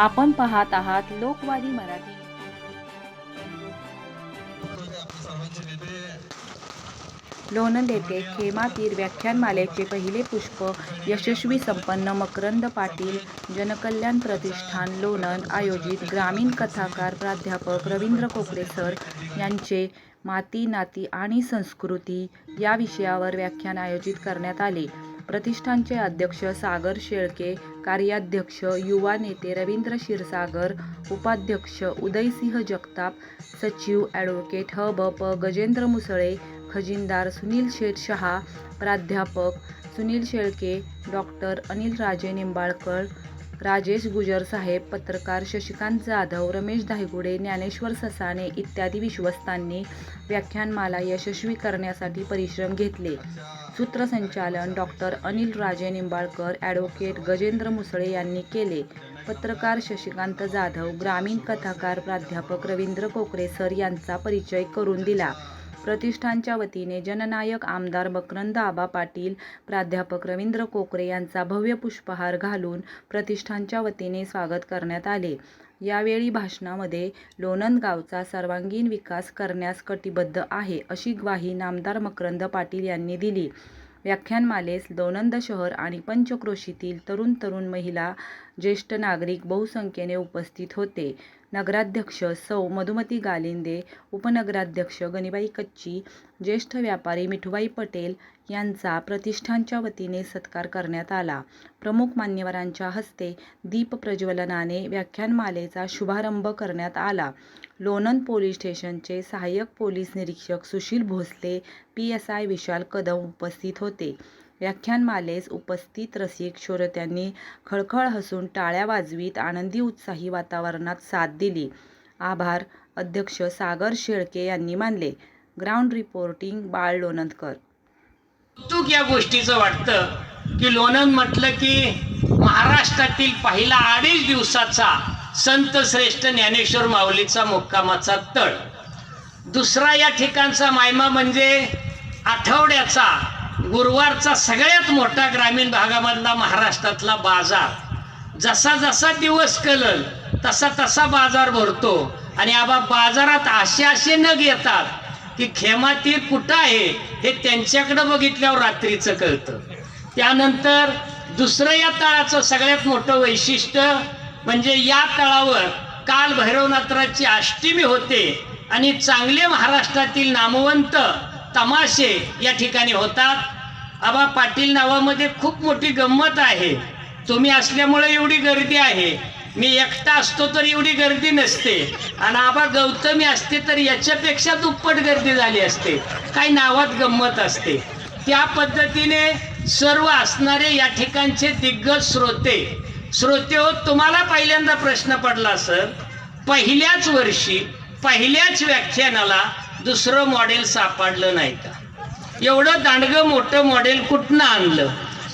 आपण पाहत आहात लोकवादी मराठी. लोणंद येथे खेमातीर व्याख्यानमालेचे पहिले पुष्प यशस्वी संपन्न मकरंद पाटील जनकल्याण प्रतिष्ठान लोणंद आयोजित ग्रामीण कथाकार प्राध्यापक रवींद्र कोकरे सर यांचे माती नाती आणि संस्कृती या विषयावर व्याख्यान आयोजित करण्यात आले. प्रतिष्ठानचे अध्यक्ष सागर शेळके कार्याध्यक्ष युवा नेते रवींद्र क्षीरसागर उपाध्यक्ष उदयसिंह जगताप सचिव ॲडव्होकेट ह. ब. प. गजेंद्र मुसळे खजिनदार सुनील शेठ शहा प्राध्यापक सुनील शेळके डॉक्टर अनिल राजे निंबाळकर राजेश गुजर साहेब पत्रकार शशिकांत जाधव रमेश धायगुडे ज्ञानेश्वर ससाणे इत्यादी विश्वस्तांनी व्याख्यानमाला यशस्वी करण्यासाठी परिश्रम घेतले. सूत्रसंचालन डॉक्टर अनिल राजे निंबाळकर ॲडव्होकेट गजेंद्र मुसळे यांनी केले. पत्रकार शशिकांत जाधव ग्रामीण कथाकार प्राध्यापक रवींद्र कोकरे सर यांचा परिचय करून दिला. प्रतिष्ठानच्या वतीने जननायक आमदार मकरंद आबा पाटील प्राध्यापक रवींद्र कोकरे यांचा भव्य पुष्पहार घालून प्रतिष्ठानच्या वतीने स्वागत करण्यात आले. यावेळी भाषणामध्ये लोणंद गावचा सर्वांगीण विकास करण्यास कटिबद्ध आहे अशी ग्वाही नामदार मकरंद पाटील यांनी दिली. व्याख्यानमालेस लोणंद शहर आणि पंचक्रोशीतील तरुण तरुण महिला ज्येष्ठ नागरिक बहुसंख्येने उपस्थित होते. नगराध्यक्ष सौ मधुमती गालिंदे उपनगराध्यक्ष गणिबाई कच्ची ज्येष्ठ व्यापारी मिठुबाई पटेल यांचा प्रतिष्ठानच्या वतीने सत्कार करण्यात आला. प्रमुख मान्यवरांच्या हस्ते दीप प्रज्वलनाने व्याख्यानमालेचा शुभारंभ करण्यात आला. लोणंद पोलीस स्टेशनचे सहाय्यक पोलीस निरीक्षक Sushil Bhosale P S I Vishal Kadam उपस्थित होते. व्याख्यानमालेस उपस्थित रसिक श्रोत्यांनी खळखळ हसून टाळ्या वाजवीत आनंदी उत्साही वातावरणात साथ दिली. आभार अध्यक्ष सागर शेळके यांनी मानले. ग्राउंड रिपोर्टिंग बाळ लोणंदकर. कौतुक या गोष्टीचं वाटतं की लोणंद म्हटलं की महाराष्ट्रातील पहिला अडीच दिवसाचा संत श्रेष्ठ ज्ञानेश्वर माऊलीचा मुक्कामाचा तळ. दुसरा या ठिकाणचा मायमा म्हणजे आठवड्याचा गुरुवारचा सगळ्यात मोठा ग्रामीण भागामधला महाराष्ट्रातला बाजार. जसा जसा दिवस कलल तसा तसा बाजार भरतो. आणि आबा बाजारात असे असे नग येतात की खेमातीर कुठं आहे हे त्यांच्याकडं बघितल्यावर रात्रीचं कळतं. त्यानंतर दुसरं या तळाचं सगळ्यात मोठं वैशिष्ट्य म्हणजे या तळावर काल भैरवनाथराची अष्टमी होते आणि चांगले महाराष्ट्रातील नामवंत तमाशे या ठिकाणी होतात. आबा पाटील नावामध्ये खूप मोठी गंमत आहे. तुम्ही असल्यामुळे एवढी गर्दी आहे. मी एकटा असतो तर एवढी गर्दी नसते. आणि आबा गौतमी असते तर याच्यापेक्षा दुप्पट गर्दी झाली असते. काही नावात गंमत असते. त्या पद्धतीने सर्व असणारे या ठिकाणचे दिग्गज श्रोते श्रोते हो तुम्हाला पहिल्यांदा प्रश्न पडला सर. पहिल्याच वर्षी पहिल्याच व्याख्यानाला दुसरं मॉडेल सापडलं नाही का? एवढं दांडगं मोठं मॉडेल कुठनं आणलं?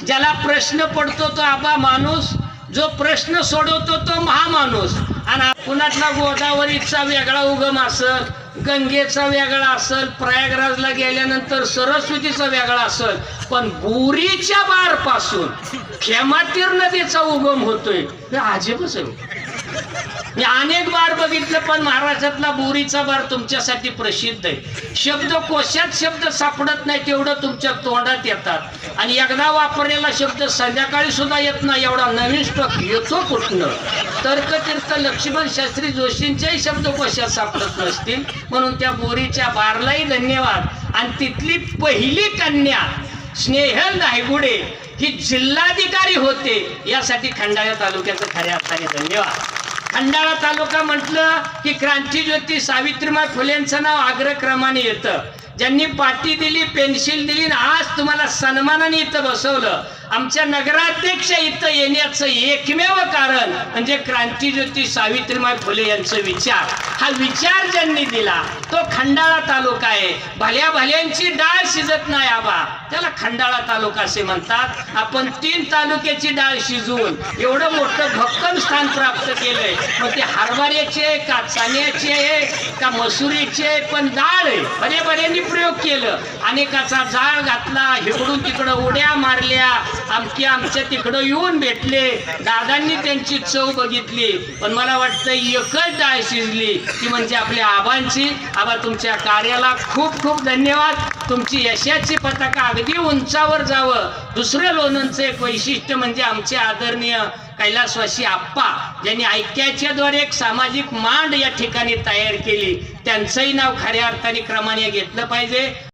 ज्याला प्रश्न पडतो तो आबा माणूस जो प्रश्न सोडवतो तो महामाणूस. आणि पुण्यातला गोदावरीचा वेगळा उगम असल गंगेचा वेगळा असल प्रयागराजला गेल्यानंतर सरस्वतीचा वेगळा असल पण बोरीच्या बारपासून खेमातीर नदीचा उगम होतोय. हे अजिबच आहे. मी अनेक बार बघितलं पण महाराष्ट्रातला बोरीचा बार तुमच्यासाठी प्रसिद्ध आहे. शब्द कोशात शब्द सापडत नाही तेवढं तुमच्या तोंडात येतात. आणि एकदा वापरलेला शब्द संध्याकाळी सुद्धा येत नाही एवढा नवीन स्टॉक येतो कुठनं? तर्कतीर्थ लक्ष्मण शास्त्री जोशींच्याही शब्द कोशात सापडत नसतील. म्हणून त्या बोरीच्या बारलाही धन्यवाद. आणि तिथली पहिली कन्या स्नेहल धायगुडे ही जिल्हाधिकारी होते. यासाठी खंडाळा तालुक्याचं खऱ्या अर्थाने धन्यवाद. खंडाळा तालुका म्हटलं की क्रांतीज्योती सावित्रीमा फुलेंचं नाव अग्रक्रमाने येतं. ज्यांनी पाटी दिली पेन्सिल दिली आणि आज तुम्हाला सन्मानाने इथं बसवलं. आमच्या नगराध्यक्ष इथं येण्याचं एकमेव कारण म्हणजे क्रांतीज्योती सावित्रीबाई फुले यांचा विचार. हा विचार ज्यांनी दिला तो खंडाळा तालुका आहे. भल्या भल्यांची डाळ शिजत नाही आबा. त्याला खंडाळा तालुका असे म्हणतात. आपण तीन तालुक्याची डाळ शिजवून एवढं मोठं भक्कम स्थान प्राप्त केलंय. मग ते हरभऱ्याचे का चण्याचे का मसुरीचे पण डाळ आहे. बरे बऱ्यांनी प्रयोग केलं. अनेकाचा जाळ घातला इकडून तिकडं उड्या मारल्या अमके आमच्या तिकडं येऊन भेटले. दादांनी त्यांची चव बघितली. पण मला वाटतं एकच डाळ शिजली. ती म्हणजे आपल्या आबांची. आबा तुमच्या कार्याला खूप खूप धन्यवाद. तुमची यशाची पताका अगदी उंचावर जावं. दुसरं लोणंदचं एक वैशिष्ट्य म्हणजे आमचे आदरणीय कैलासवासी आप्पा ज्यांनी ऐक्याच्याद्वारे एक सामाजिक मांड या ठिकाणी तयार केली. त्यांचंही नाव खऱ्या अर्थाने क्रमाने घेतलं पाहिजे.